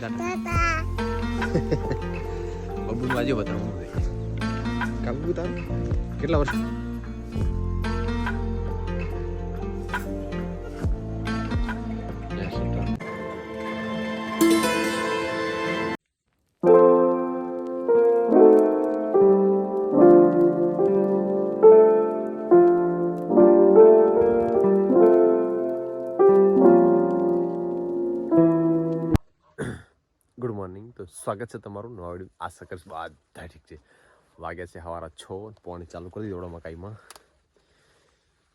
બબુનું બબુ બાજુ બતાવું કાબુ તાર કેટલા વર્ષ ગુડ મોર્નિંગ તો સ્વાગત છે તમારું નવા વીડિયો આ સકર્સ બધા ઠીક છે. વાગ્યા છે સવારા છ, પોણી ચાલુ કરી દીધો મકાઈમાં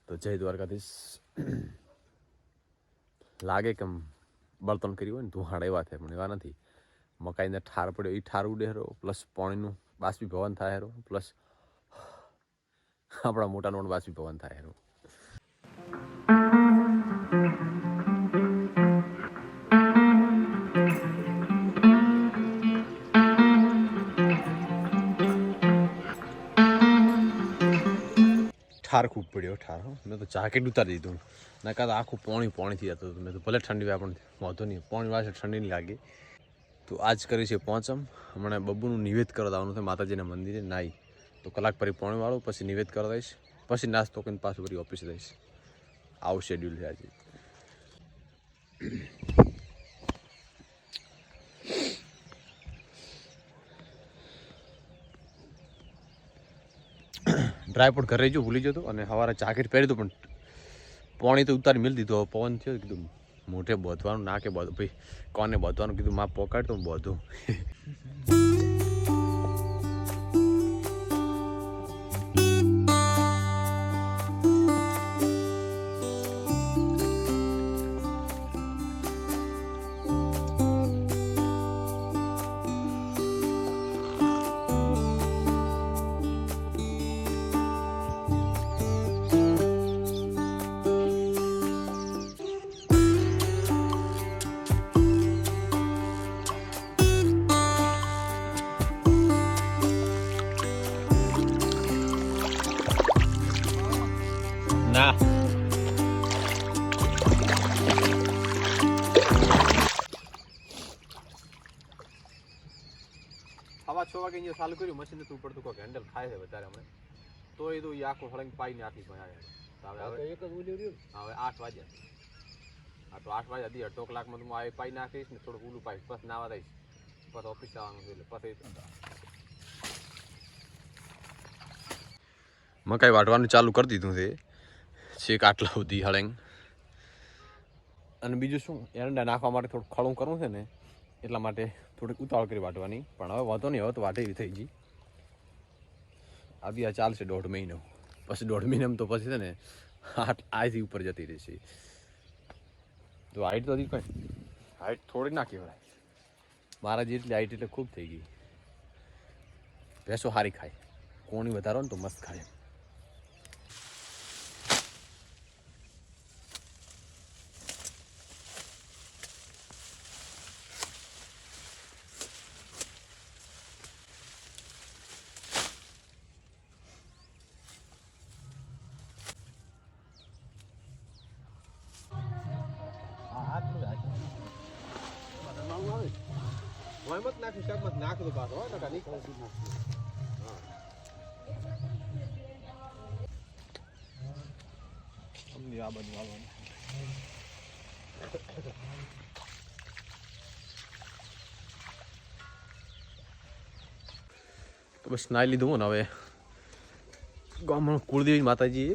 તો જય દ્વારકાધીશ. લાગે કે બળતણ કર્યું હોય ને ધુહાડ એવા થાય, પણ એવા નથી. મકાઈને ઠાર પડ્યો એ ઠાર ઉડે હેરો, પ્લસ પાણીનું બાષ્પીભવન થાય હેરો, પ્લસ આપણા મોટા નોટ બાષ્પીભવન થાય હેરો. ઠાર ખૂબ પડ્યો ઠાર મેં તો જાકેટ ઉતારી દીધું. નકા તો આખું પોણી પોણી થઈ જતું મેં તો ભલે ઠંડી વાય, પણ વાંધો નહીં. પોણી વાસે ઠંડી નહીં લાગે. તો આજ કરી છે પહોંચમ. હમણાં બબ્બુનું નિવેદ કરવા આવવાનું છે, માતાજીના મંદિરે નાઈ તો કલાક પછી પોણી વાળું, પછી નિવેદ કરવા દઈશ. પછી નાસ્તો કરીને પાછું ફરી ઓફિસે દઈશ આવું શેડ્યુલ છે આજે. ડ્રાયફ્રૂટ ઘરે જો ભૂલી જતો અને સવારે જાકેટ પહેરી હતું પણ પાણી તો ઉતારી મિલ દીધો. પવન થયો, કીધું મોઢે બધવાનું ના કે બોધ. ભાઈ, કોને બધવાનું કીધું? માં પોકાડ તો બોધું. ના. સવા છ વાગે અહીંયા ચાલુ કર્યું મશીન નથી ઉપડતું કોઈ હેન્ડલ થાય છે વધારે હમણે. તો એ તો એ આખો હળંગ પાઈ નાખી પણ આવે હવે એક જ ઉલ્યું રહ્યું હવે આઠ વાગ્યા. હા તો આઠ વાગ્યા દી અડધો કલાકમાં તો હું આ પાઈ નાખીશ ને થોડુંક ઉલું પાઈશ પછી નાવા દઈશ. પછી ઓફિસ આવવાનું છે એટલે પછી મકાઈ વાટવાનું ચાલુ કરી દીધું છે. છેક આટલા સુધી હળેંગ. અને બીજું શું? એરંડા નાખવા માટે થોડું ખળું કરવું છે ને, એટલા માટે થોડીક ઉતાવળ કરી વાટવાની. પણ હવે વાંધો નહીં, હવે તો વાટે થઈ ગઈ. આવી આ ચાલશે દોઢ મહિનો. પછી દોઢ મહિનામાં તો પછી છે ને આટ આથી ઉપર જતી રહેશે. તો હાઈટ તો હજી કંઈ? હાઈટ થોડી ના કહેવાય. મારા જેટલી હાઈટ એટલે ખૂબ થઈ ગઈ. ભેંસો સારી ખાય. કોણી વધારો ને તો મસ્ત ખાય મત નાખી શાકમાં નાખ દો પાછો હો ટકા નહીં સમજી આ બધું આવવાનું તો બસ નાઈ લીધું ને હવે. ગામમાં કુળદેવી માતાજીએ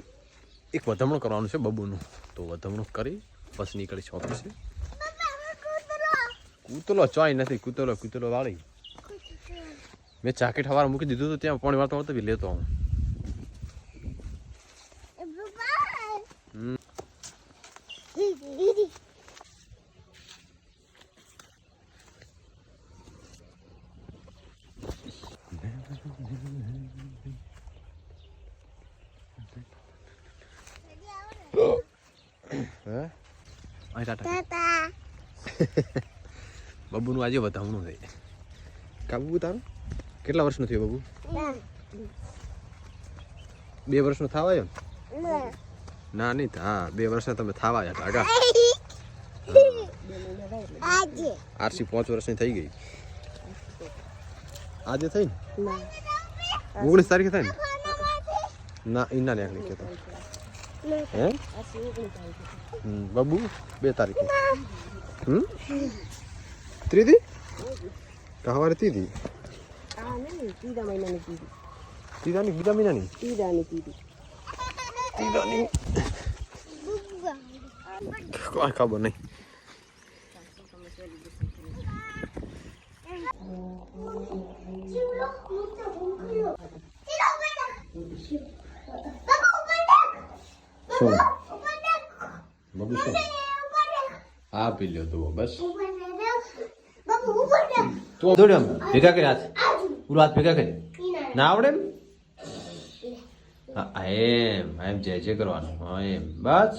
એક વધામણું કરવાનું છે બબુનું. તો વધામણું કરી બસ નીકળી ઓફિસે કૂતલો ચોય નથી કૂતલો કૂતલો વાળી. મેં જાકેટ હવાર મૂકી દીધું હતું ત્યાં પાણી વાળતો વાળતો બી લેતો હું હમ. હે? ટાટા. બબુનું આજે વધામણું થાય. કાબુ તારું? કેટલા વર્ષનું થયું બબુ? બે વર્ષનો થવા આવ્યો ને? નહીં હા, બે વર્ષના તમે થવા આવ્યા હતા આગા આરસી પાંચ વર્ષની થઈ ગઈ. આજે થઈ ને? ઓગણીસ તારીખે થાય ને? ના, ઈના ને આગળ કહેતો. હે? બાબુ, બે તારીખે. હમ? ત્રીજી કહાવારે ત્રીજી આ નહીં ત્રીજા મહિનાની કીધી ત્રીજાની બીજા મહિનાની ત્રીજાની કીધી ત્રીજાની કોઈ ખબર નહીં શું બાબુ શું આ પી લ્યો તું બસ તું દોડ્યો આમ. ભેગા કરી હાથ. પૂરો હાથ ભેગા કરી. ના આવડે એમ? હા એમ એમ જય જય કરવાનું હા એમ. બસ.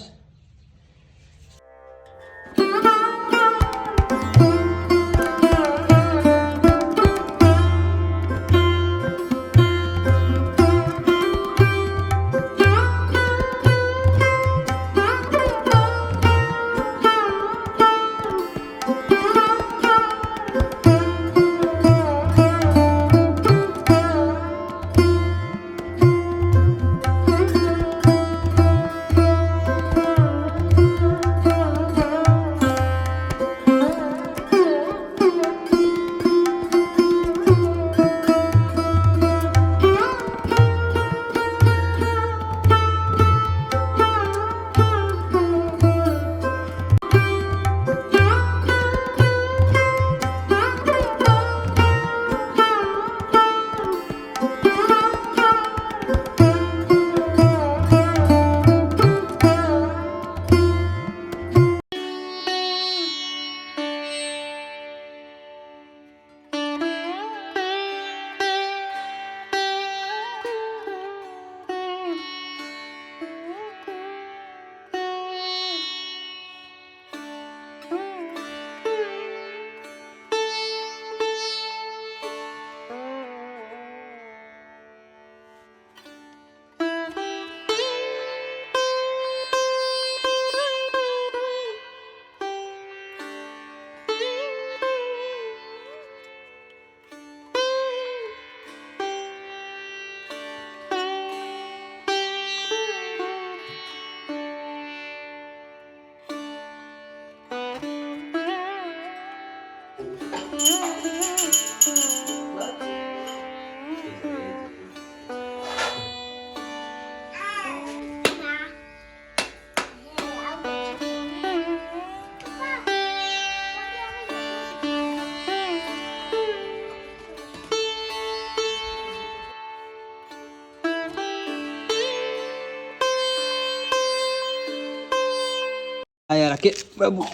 આયા રાખે. બાબુ.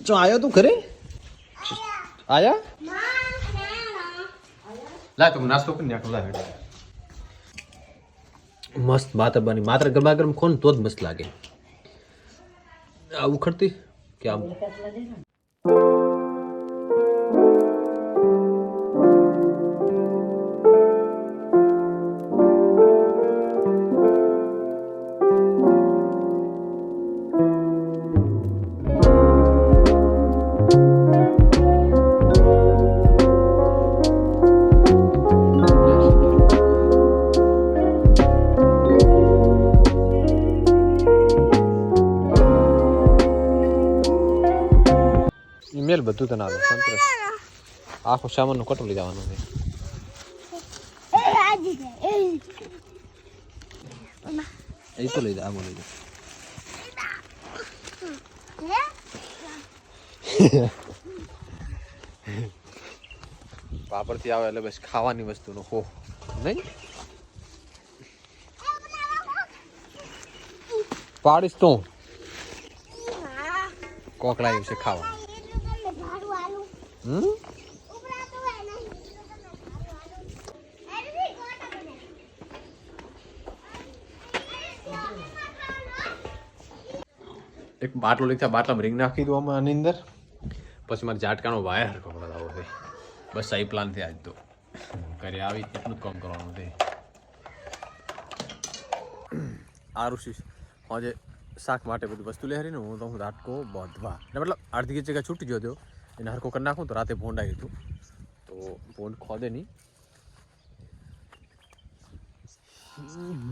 જો આયો તું ખરે આયા? લા તું નાસ્તો કરી નાખો લા મસ્ત માત્ર બની માત્ર ગરમા ગરમ ખોન તો જ મસ્ત લાગે. આ ઉખડતી? કે આમ? ઈમેલ બધું તને આવે સંતરસ આખો સામાનનો કટો લઈ જવાનું છે. એ તો લઈ જા, આમાં લઈ જા. પાપડથી આવે એટલે બસ ખાવાની વસ્તુનો હો. નહીં? પાડીશ તું. કોકડા છે ખાવા એક બાટલો લીધા, બાટલામાં રીંગ નાખી દઉં આમાં આની અંદર. પછી મારે ઝાટકાનો વાયર કરાવવો છે. બસ સહી પ્લાન થયા આજ તો. ઘરે આવી એટલું જ કામ કરવાનું છે. આ ઋષિ, આજે શાક માટે બધી વસ્તુ લઈ ને હું તો હું રાટકો બાંધવા. મતલબ, અડધી જગ્યા છૂટી ગયો હતો. એને હરકો કરી નાખું તો રાતે ભોંડ આવ્યું હતું. તો ભોંડ ખોદે નહીં.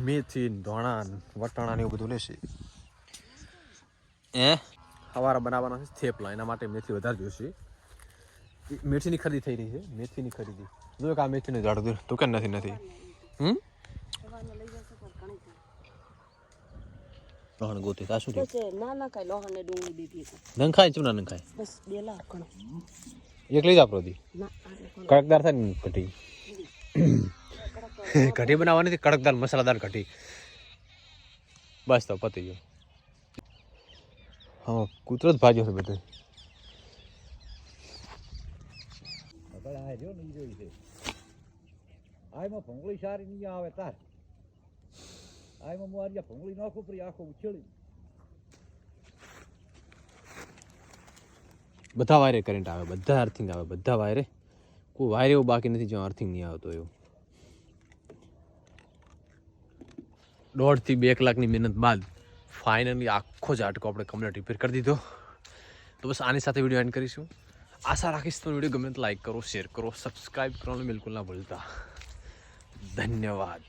મેથી ધોણા વટાણા ને એવું બધું લેશે એ સવારે બનાવવાના છે થેપલા. એના માટે મેથી વધારે જોઈશે. મેથીની ખરીદી થઈ રહી છે. મેથીની ખરીદી. જો કે આ મેથીની ઝાડ તું કેમ નથી નથી? હમ સવારમાં લઈ જશે પણ ઘણી લોહણ ગોતી તા શું ના ના કાઈ લોહણ ને ડુંગળી દીધી હતી નંગ ખાય ચૂના નંગ ખાય બસ બે લાખ એક લઈ જા પ્રોદી ના કડકદાર થાય ને કઢી કઢી બનાવવાની હતી કડકદાર મસાલાદાર કઢી બસ તો પતી ગયો હા કૂતરો જ ભાજ્યો છે બધું આ રહ્યો નહીં જોઈ છે આમાં ભોંગળી સારી નહીં આવે તાર આમાં Marija, pomoli નાખું પરી આખો બધા વાયરે કરંટ આવે બધા અર્થિંગ આવે બધા વાયરે કોઈ વાયર એવું બાકી નથી જ્યાં અર્થિંગ નહીં આવતો એવું દોઢથી બે કલાકની મહેનત બાદ ફાઇનલી આખો ઝાટકો આપણે કમ્પ્લેટ રિપેર કરી દીધો તો બસ આની સાથે વીડિયો એન્ડ કરીશું આશા રાખીશ તો વીડિયો ગમે તો લાઈક કરો શેર કરો સબસ્ક્રાઈબ કરવાનું બિલકુલ ના ભૂલતા ધન્યવાદ